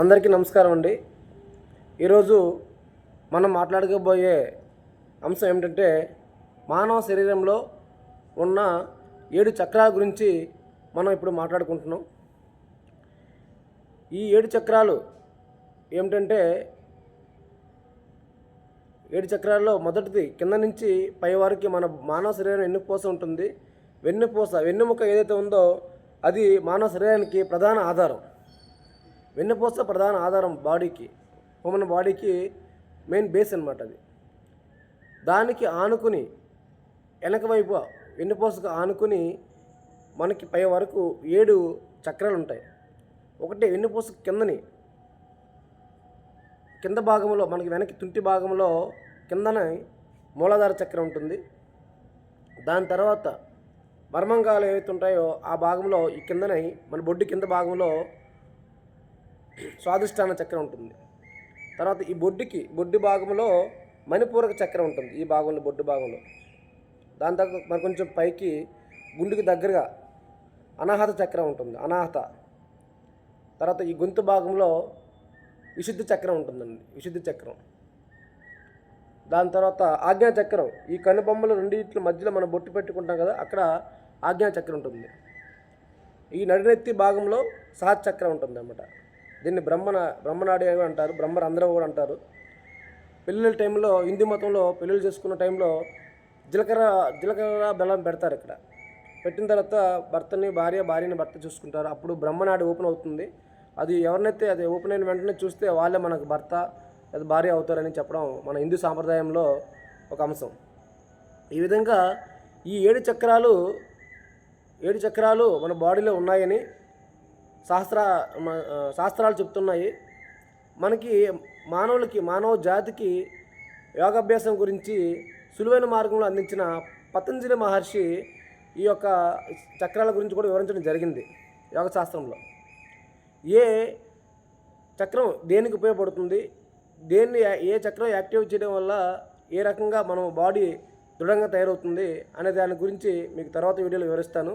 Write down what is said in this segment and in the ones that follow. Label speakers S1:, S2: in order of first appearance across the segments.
S1: అందరికీ నమస్కారం అండి. ఈరోజు మనం మాట్లాడకపోయే అంశం ఏమిటంటే మానవ శరీరంలో ఉన్న ఏడు చక్రాల గురించి మనం ఇప్పుడు మాట్లాడుకుంటున్నాం. ఈ ఏడు చక్రాలు ఏమిటంటే ఏడు చక్రాల్లో మొదటిది కింద నుంచి పై వరకు మన మానవ శరీరం వెన్నుపూస ఉంటుంది. వెన్నుపూస వెన్నుముక ఏదైతే ఉందో అది మానవ శరీరానికి ప్రధాన ఆధారం. వెన్నుపూస ప్రధాన ఆధారం బాడీకి హ్యూమన్ బాడీకి మెయిన్ బేస్ అనమాట అది. దానికి ఆనుకుని వెనక వైపు వెన్నుపూసకు ఆనుకుని మనకి పై వరకు ఏడు చక్రాలు ఉంటాయి. ఒకటి వెన్నుపూస కిందని కింద భాగంలో మనకి వెనక్కి తుంటి భాగంలో కిందన మూలాధార చక్రం ఉంటుంది. దాని తర్వాత మర్మంగాలు ఏవైతే ఉంటాయో ఆ భాగంలో ఈ కిందన మన బొడ్డు కింద భాగంలో స్వాదిష్టాన చక్రం ఉంటుంది. తర్వాత ఈ బొడ్డుకి బొడ్డు భాగంలో మణిపూరక చక్రం ఉంటుంది ఈ భాగంలో బొడ్డు భాగంలో. దాని తర్వాత మరి కొంచెం పైకి గుండెకి దగ్గరగా అనాహత చక్రం ఉంటుంది అనాహత. తర్వాత ఈ గొంతు భాగంలో విశుద్ధి చక్రం ఉంటుందండి విశుద్ధి చక్రం. దాని తర్వాత ఆజ్ఞా చక్రం ఈ కనుబొమ్మలు రెండింటి మధ్యలో మనం బొట్టు పెట్టుకుంటాం కదా అక్కడ ఆజ్ఞా చక్రం ఉంటుంది. ఈ నడినెత్తి భాగంలో సహజ చక్రం ఉంటుంది అన్నమాట దీన్ని బ్రహ్మణ బ్రహ్మనాడి అని అంటారు బ్రహ్మరంధ్రం కూడా అంటారు. పెళ్ళిళ్ళ టైంలో హిందూ మతంలో పెళ్ళిళ్ళు చేసుకున్న టైంలో జీలకర్ర జీలకర్ర బెల్లం పెడతారు ఇక్కడ. పెట్టిన తర్వాత భర్తని భార్య భార్యని భర్త చూసుకుంటారు. అప్పుడు బ్రహ్మనాడి ఓపెన్ అవుతుంది. అది ఎవరినైతే అది ఓపెన్ అయిన వెంటనే చూస్తే వాళ్ళే మనకు భర్త అది భార్య అవుతారని చెప్పడం మన హిందూ సాంప్రదాయంలో ఒక అంశం. ఈ విధంగా ఈ ఏడు చక్రాలు ఏడు చక్రాలు మన బాడీలో ఉన్నాయని శాస్త్ర శాస్త్రాలు చెప్తున్నాయి. మనకి మానవులకి మానవ జాతికి యోగాభ్యాసం గురించి సులువైన మార్గంలో అందించిన పతంజలి మహర్షి ఈ యొక్క చక్రాల గురించి కూడా వివరించడం జరిగింది యోగ శాస్త్రంలో ఏ చక్రం దేనికి ఉపయోగపడుతుంది? దేన్ని ఏ చక్రం యాక్టివ్ చేయడం వల్ల ఏ రకంగా మనం బాడీ దృఢంగా తయారవుతుంది అనే దాని గురించి మీకు తర్వాత వీడియోలో వివరిస్తాను.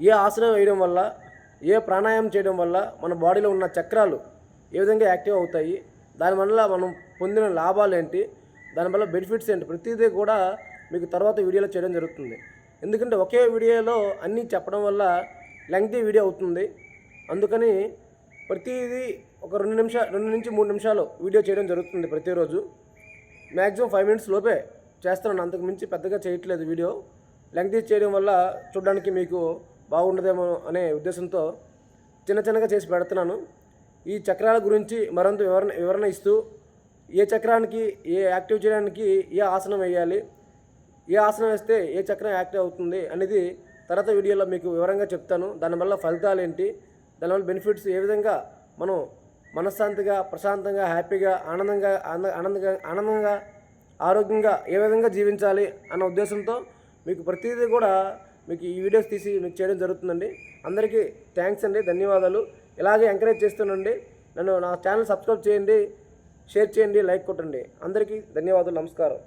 S1: ఏ ఆసనం వేయడం వల్ల ఏ ప్రాణాయామం చేయడం వల్ల మన బాడీలో ఉన్న చక్రాలు ఏ విధంగా యాక్టివ్ అవుతాయి దానివల్ల మనం పొందిన లాభాలు ఏంటి దానివల్ల బెనిఫిట్స్ ఏంటి ప్రతిదీ కూడా మీకు తర్వాత వీడియోలో చేయడం జరుగుతుంది. ఎందుకంటే ఒకే వీడియోలో అన్నీ చెప్పడం వల్ల లెంగ్తీ వీడియో అవుతుంది. అందుకని ప్రతిదీ ఒక రెండు నిమిషాలు రెండు నుంచి మూడు నిమిషాలు వీడియో చేయడం జరుగుతుంది ప్రతిరోజు. మ్యాక్సిమం ఫైవ్ మినిట్స్ లోపే చేస్తున్నాను అంతకు మించి పెద్దగా చేయట్లేదు వీడియో. లెంగ్తీ చేయడం వల్ల చూడడానికి మీకు బాగుండదేమో అనే ఉద్దేశంతో చిన్న చిన్నగా చేసి పెడుతున్నాను. ఈ చక్రాల గురించి మరింత వివరణ వివరణ ఇస్తూ ఏ చక్రానికి ఏ యాక్టివ్ చేయడానికి ఏ ఆసనం వేయాలి ఏ ఆసనం వేస్తే ఏ చక్రం యాక్టివ్ అవుతుంది అనేది తర్వాత వీడియోలో మీకు వివరంగా చెప్తాను. దానివల్ల ఫలితాలు ఏంటి దానివల్ల బెనిఫిట్స్ ఏ విధంగా మనం మనశ్శాంతిగా ప్రశాంతంగా హ్యాపీగా ఆనందంగా ఆనందంగా ఆనందంగా ఆరోగ్యంగా ఏ విధంగా జీవించాలి అన్న ఉద్దేశంతో మీకు ప్రతిదీ కూడా మీకు ఈ వీడియోస్ తీసి మీకు చేయడం జరుగుతుందండి. అందరికీ థ్యాంక్స్ అండి ధన్యవాదాలు. ఇలాగే ఎంకరేజ్ చేస్తుండండి నన్ను నా ఛానల్ సబ్స్క్రైబ్ చేయండి షేర్ చేయండి లైక్ కొట్టండి. అందరికీ ధన్యవాదాలు నమస్కారం.